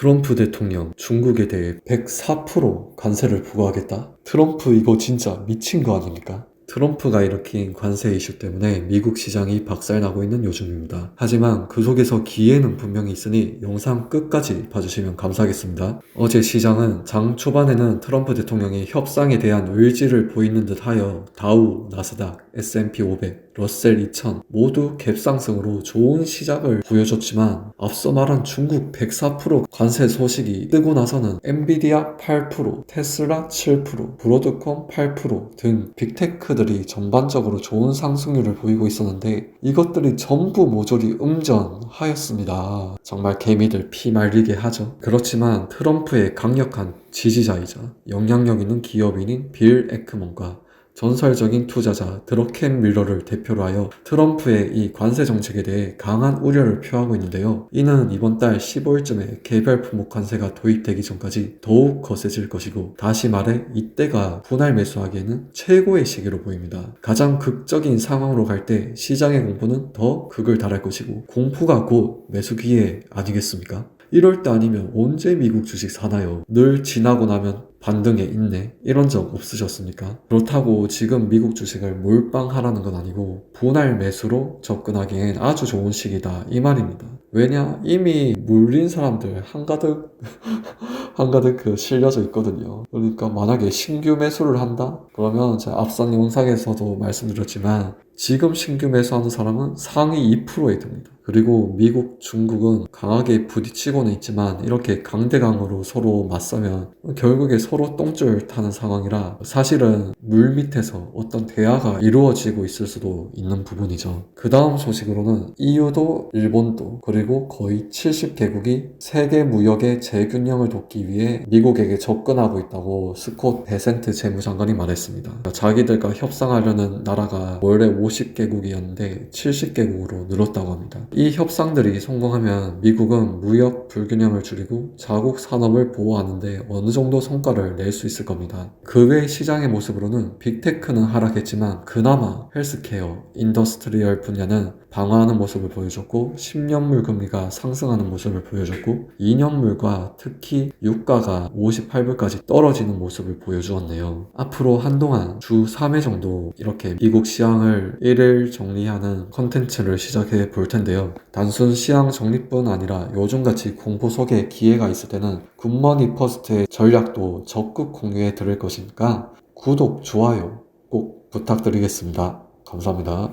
트럼프 대통령 중국에 대해 104% 관세를 부과하겠다? 트럼프 이거 진짜 미친 거 아닙니까? 트럼프가 일으킨 관세 이슈 때문에 미국 시장이 박살나고 있는 요즘입니다. 하지만 그 속에서 기회는 분명히 있으니 영상 끝까지 봐주시면 감사하겠습니다. 어제 시장은 장 초반에는 트럼프 대통령이 협상에 대한 의지를 보이는 듯 하여 다우, 나스닥, S&P 500, 러셀 2000 모두 갭상승으로 좋은 시작을 보여줬지만 앞서 말한 중국 104% 관세 소식이 뜨고 나서는 엔비디아 8%, 테슬라 7%, 브로드콤 8%등 빅테크들이 전반적으로 좋은 상승률을 보이고 있었는데 이것들이 전부 모조리 음전하였습니다. 정말 개미들 피 말리게 하죠. 그렇지만 트럼프의 강력한 지지자이자 영향력 있는 기업인인 빌 에크먼과 전설적인 투자자 드러켄 밀러를 대표로 하여 트럼프의 이 관세 정책에 대해 강한 우려를 표하고 있는데요. 이는 이번 달 15일쯤에 개별 품목 관세가 도입되기 전까지 더욱 거세질 것이고 다시 말해 이때가 분할 매수하기에는 최고의 시기로 보입니다. 가장 극적인 상황으로 갈 때 시장의 공포는 더 극을 달할 것이고 공포가 곧 매수 기회 아니겠습니까? 이럴 때 아니면 언제 미국 주식 사나요? 늘 지나고 나면 반등에 있네. 이런 적 없으셨습니까? 그렇다고 지금 미국 주식을 몰빵하라는 건 아니고 분할 매수로 접근하기엔 아주 좋은 시기다. 이 말입니다. 왜냐? 이미 물린 사람들 한가득 한가득 그 실려져 있거든요. 그러니까 만약에 신규 매수를 한다? 그러면 제가 앞선 영상에서도 말씀드렸지만 지금 신규 매수하는 사람은 상위 2%에 듭니다. 그리고 미국, 중국은 강하게 부딪히고는 있지만 이렇게 강대강으로 서로 맞서면 결국에 서로 똥줄 타는 상황이라 사실은 물 밑에서 어떤 대화가 이루어지고 있을 수도 있는 부분이죠. 그 다음 소식으로는 EU도 일본도 그리고 거의 70개국이 세계 무역의 재균형을 돕기 위해 미국에게 접근하고 있다고 스콧 베센트 재무장관이 말했습니다. 자기들과 협상하려는 나라가 원래 50개국이었는데 70개국으로 늘었다고 합니다. 이 협상들이 성공하면 미국은 무역 불균형을 줄이고 자국 산업을 보호하는데 어느 정도 성과를 낼 수 있을 겁니다. 그 외 시장의 모습으로는 빅테크는 하락했지만 그나마 헬스케어, 인더스트리얼 분야는 방어하는 모습을 보여줬고 10년물 금리가 상승하는 모습을 보여줬고 2년물과 특히 유가가 58불까지 떨어지는 모습을 보여주었네요. 앞으로 한동안 주 3회 정도 이렇게 미국 시황을 일일 정리하는 컨텐츠를 시작해 볼 텐데요. 단순 시황 정리뿐 아니라 요즘같이 공포 속에 기회가 있을 때는 굿머니 퍼스트의 전략도 적극 공유해 드릴 것이니까 구독, 좋아요 꼭 부탁드리겠습니다. 감사합니다.